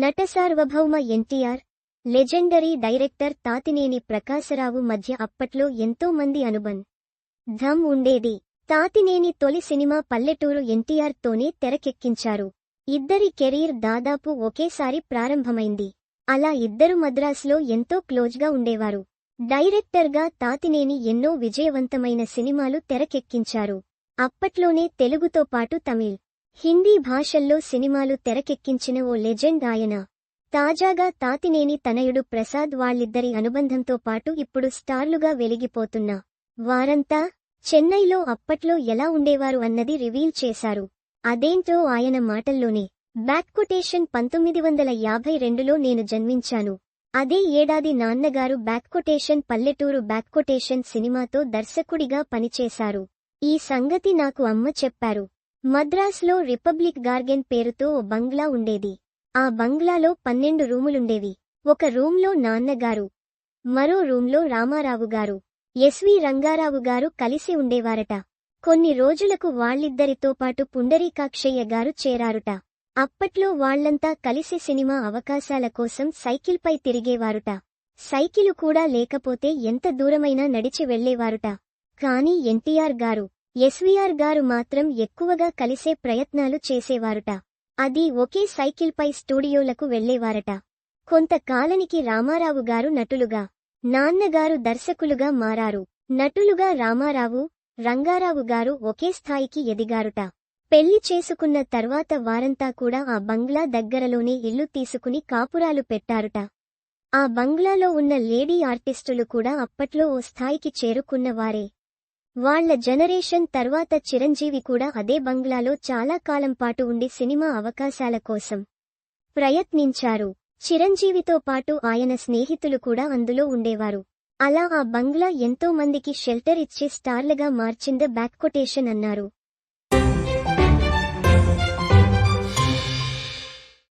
నటసార్వభౌమ NTR legendary director Tatineni Prakasarao మధ్య అప్పట్లో ఎంతో మంది అనుబన్ ధమ్ ఉండేది. తాతినేని తొలి సినిమా పల్లెటూరు ఎన్టీఆర్ తోనే తెరకెక్కించారు. ఇద్దరి కెరీర్ దాదాపు ఒకేసారి ప్రారంభమైంది. అలా ఇద్దరు మద్రాసులో ఎంతో క్లోజ్గా ఉండేవారు. డైరెక్టర్గా తాతినేని ఎన్నో విజయవంతమైన సినిమాలు తెరకెక్కించారు. అప్పట్లోనే తెలుగుతో పాటు తమిళ్ హిందీ భాషల్లో సినిమాలు తెరకెక్కించిన ఓ లెజెండ్ ఆయన. తాజాగా తాతినేని తనయుడు ప్రసాద్ వాళ్ళిద్దరి అనుబంధంతో పాటు ఇప్పుడు స్టార్లుగా వెలిగిపోతున్న వారంతా చెన్నైలో అప్పట్లో ఎలా ఉండేవారు అన్నది రివీల్ చేశారు. అదేంటో ఆయన మాటల్లోనే బ్యాక్ కొటేషన్ పంతొమ్మిది వందల యాభై రెండులో నేను జన్మించాను. అదే ఏడాది నాన్నగారు back quotation Palletooru back quotation సినిమాతో దర్శకుడిగా పనిచేశారు. ఈ సంగతి నాకు అమ్మ చెప్పారు. మద్రాసులో రిపబ్లిక్ గార్డెన్ పేరుతో ఓ బంగ్లా ఉండేది. ఆ బంగ్లాలో పన్నెండు రూములుండేవి. ఒక రూంలో నాన్నగారు మరో రూంలో రామారావు గారు ఎస్వి రంగారావు గారు కలిసి ఉండేవారట. కొన్ని రోజులకు వాళ్ళిద్దరితో పాటు పుండరీకాక్షయ్య గారు చేరారుట. అప్పట్లో వాళ్ళంతా కలిసి సినిమా అవకాశాల కోసం సైకిల్పై తిరిగేవారుట. సైకిలు కూడా లేకపోతే ఎంత దూరమైనా నడిచి వెళ్ళేవారుట కాని ఎన్టీఆర్ గారు ఎస్వీఆర్ గారు మాత్రం ఎక్కువగా కలిసే ప్రయత్నాలు చేసేవారుట. అది ఒకే సైకిల్పై స్టూడియోలకు వెళ్ళేవారట. కొంతకాలానికి రామారావు గారు నటులుగా నాన్నగారు దర్శకులుగా మారారు. నటులుగా రామారావు రంగారావు గారు ఒకే స్థాయికి ఎదిగారుట. పెళ్ళి చేసుకున్న తర్వాత వారంతా కూడా ఆ బంగ్లా దగ్గరలోనే ఇల్లు తీసుకుని కాపురాలు పెట్టారుట. ఆ బంగ్లాలో ఉన్న లేడీ ఆర్టిస్టులు కూడా అప్పట్లో ఓ స్థాయికి చేరుకున్నవారే. వాళ్ళ జనరేషన్ తర్వాత చిరంజీవి కూడా అదే బంగ్లాలో చాలా కాలం పాటు ఉండి సినిమా అవకాశాల కోసం ప్రయత్నించారు. చిరంజీవితో పాటు ఆయన స్నేహితులు కూడా అందులో ఉండేవారు. అలా ఆ బంగ్లా ఎంతో మందికి షెల్టర్ ఇచ్చి స్టార్లుగా మార్చింది బ్యాక్కొటేషన్ అన్నారు.